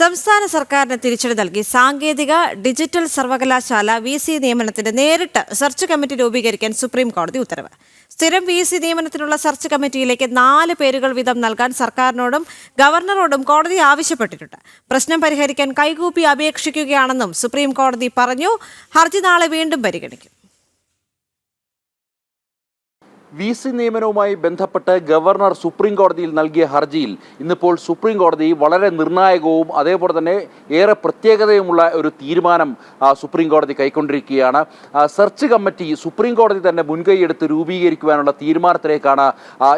സംസ്ഥാന സർക്കാരിന് തിരിച്ചടി നൽകി. സാങ്കേതിക ഡിജിറ്റൽ സർവകലാശാല വി സി നിയമനത്തിന് നേരിട്ട് സെർച്ച് കമ്മിറ്റി രൂപീകരിക്കാൻ സുപ്രീം കോടതി ഉത്തരവ്. സ്ഥിരം വി സി നിയമനത്തിനുള്ള സെർച്ച് കമ്മിറ്റിയിലേക്ക് നാല് പേരുകൾ വീതം നൽകാൻ സർക്കാരിനോടും ഗവർണറോടും കോടതി ആവശ്യപ്പെട്ടിട്ടുണ്ട്. പ്രശ്നം പരിഹരിക്കാൻ കൈകൂപ്പി അപേക്ഷിക്കുകയാണെന്നും സുപ്രീം കോടതി പറഞ്ഞു. ഹർജി നാളെ വീണ്ടും പരിഗണിക്കും. വി സി നിയമനവുമായി ബന്ധപ്പെട്ട് ഗവർണർ സുപ്രീം കോടതിയിൽ നൽകിയ ഹർജിയിൽ ഇന്നിപ്പോൾ സുപ്രീം കോടതി വളരെ നിർണായകവും അതേപോലെ തന്നെ ഏറെ പ്രത്യേകതയുമുള്ള ഒരു തീരുമാനം സുപ്രീം കോടതി കൈക്കൊണ്ടിരിക്കുകയാണ്. സെർച്ച് കമ്മിറ്റി സുപ്രീം കോടതി തന്നെ മുൻകൈയെടുത്ത് രൂപീകരിക്കുവാനുള്ള തീരുമാനത്തിലേക്കാണ്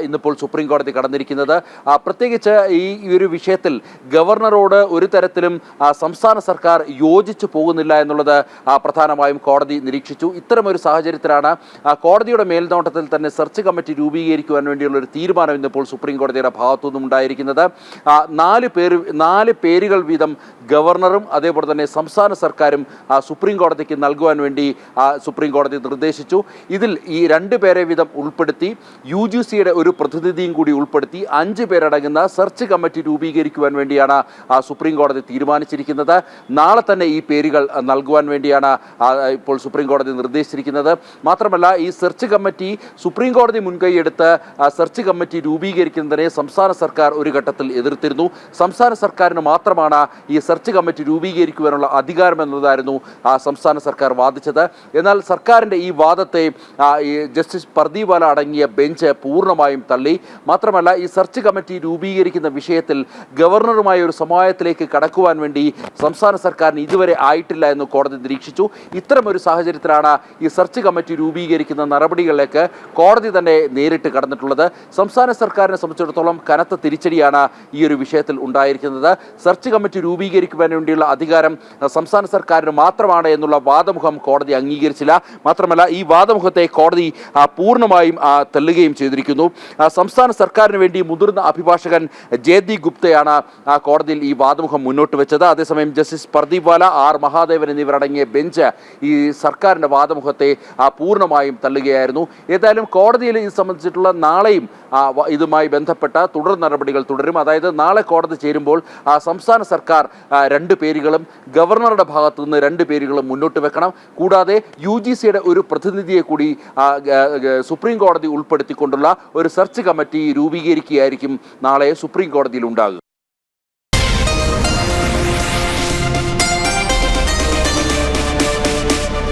ഇന്നിപ്പോൾ സുപ്രീം കോടതി കടന്നിരിക്കുന്നത്. പ്രത്യേകിച്ച് ഈ ഒരു വിഷയത്തിൽ ഗവർണറോട് ഒരു തരത്തിലും സംസ്ഥാന സർക്കാർ യോജിച്ചു പോകുന്നില്ല എന്നുള്ളത് പ്രധാനമായും കോടതി നിരീക്ഷിച്ചു. ഇത്തരമൊരു സാഹചര്യത്തിലാണ് കോടതിയുടെ മേൽനോട്ടത്തിൽ തന്നെ സെർച്ച് കമ്മിറ്റി രൂപീകരിക്കുവാൻ വേണ്ടിയുള്ള ഒരു തീരുമാനം ഇന്നിപ്പോൾ സുപ്രീം കോടതിയുടെ ഭാഗത്തു നിന്നും ഉണ്ടായിരിക്കുന്നത് നാല് പേര് നാല് പേരുകൾ വീതം ഗവർണറും അതേപോലെ തന്നെ സംസ്ഥാന സർക്കാരും സുപ്രീം കോടതിക്ക് നൽകുവാൻ വേണ്ടി സുപ്രീം കോടതി നിർദ്ദേശിച്ചു. ഇതിൽ ഈ രണ്ട് പേരെ വീതം ഉൾപ്പെടുത്തി യു ജി സിയുടെ ഒരു പ്രതിനിധിയും കൂടി ഉൾപ്പെടുത്തി അഞ്ച് പേരടങ്ങുന്ന സെർച്ച് കമ്മിറ്റി രൂപീകരിക്കുവാൻ വേണ്ടിയാണ് സുപ്രീം കോടതി തീരുമാനിച്ചിരിക്കുന്നത്. നാളെ തന്നെ ഈ പേരുകൾ നൽകുവാൻ വേണ്ടിയാണ് ഇപ്പോൾ സുപ്രീം കോടതി നിർദ്ദേശിച്ചിരിക്കുന്നത്. മാത്രമല്ല ഈ സെർച്ച് കമ്മിറ്റി സുപ്രീം കോടതി മുൻകൈയെടുത്ത് സെർച്ച് കമ്മിറ്റി രൂപീകരിക്കുന്നതിനെ സംസ്ഥാന സർക്കാർ ഒരു ഘട്ടത്തിൽ എതിർത്തിരുന്നു. സംസ്ഥാന സർക്കാരിന് മാത്രമാണ് ഈ സെർച്ച് കമ്മിറ്റി രൂപീകരിക്കുവാനുള്ള അധികാരം എന്നതായിരുന്നു സംസ്ഥാന സർക്കാർ വാദിച്ചത്. എന്നാൽ സർക്കാരിന്റെ ഈ വാദത്തെ ജസ്റ്റിസ് പർദീവാല അടങ്ങിയ ബെഞ്ച് പൂർണമായും തള്ളി. മാത്രമല്ല ഈ സെർച്ച് കമ്മിറ്റി രൂപീകരിക്കുന്ന വിഷയത്തിൽ ഗവർണറുമായ ഒരു സമവായത്തിലേക്ക് കടക്കുവാൻ വേണ്ടി സംസ്ഥാന സർക്കാരിന് ഇതുവരെ ആയിട്ടില്ല എന്ന് കോടതി നിരീക്ഷിച്ചു. ഇത്തരമൊരു സാഹചര്യത്തിലാണ് ഈ സെർച്ച് കമ്മിറ്റി രൂപീകരിക്കുന്ന നടപടികളിലേക്ക് കോടതി തന്നെ നേരിട്ട് കടന്നിട്ടുള്ളത്. സംസ്ഥാന സർക്കാരിനെ സംബന്ധിച്ചിടത്തോളം കനത്ത തിരിച്ചടിയാണ് ഈ ഒരു വിഷയത്തിൽ ഉണ്ടായിരിക്കുന്നത്. സെർച്ച് കമ്മിറ്റി രൂപീകരിക്കുവാൻ വേണ്ടിയുള്ള അധികാരം സംസ്ഥാന സർക്കാരിന് മാത്രമാണ് എന്നുള്ള വാദമുഖം കോടതി അംഗീകരിച്ചില്ല. മാത്രമല്ല ഈ വാദമുഖത്തെ കോടതി പൂർണമായും തള്ളുകയും ചെയ്തിരിക്കുന്നു. സംസ്ഥാന സർക്കാരിന് വേണ്ടി മുതിർന്ന അഭിഭാഷകൻ ജയദി ഗുപ്തയാണ് കോടതിയിൽ ഈ വാദമുഖം മുന്നോട്ട് വെച്ചത്. അതേസമയം justice Pardiwala R Mahadevan എന്നിവരടങ്ങിയ ബെഞ്ച് ഈ സർക്കാരിന്റെ വാദമുഖത്തെ പൂർണമായും തള്ളുകയായിരുന്നു. ഏതായാലും കോടതിയിൽ ഇത് സംബന്ധിച്ചിട്ടുള്ള നാളെയും ഇതുമായി ബന്ധപ്പെട്ട തുടർ നടപടികൾ തുടരും. അതായത് നാളെ കോടതി ചേരുമ്പോൾ സംസ്ഥാന സർക്കാർ രണ്ട് പേരുകളും ഗവർണറുടെ ഭാഗത്തു നിന്ന് രണ്ട് പേരുകളും മുന്നോട്ട് വെക്കണം. കൂടാതെ യു ജി സിയുടെ ഒരു പ്രതിനിധിയെ കൂടി സുപ്രീം കോടതി ഉൾപ്പെടുത്തിക്കൊണ്ടുള്ള ഒരു സെർച്ച് കമ്മിറ്റി രൂപീകരിക്കുകയായിരിക്കും നാളെ സുപ്രീം കോടതിയിൽ ഉണ്ടാകുക.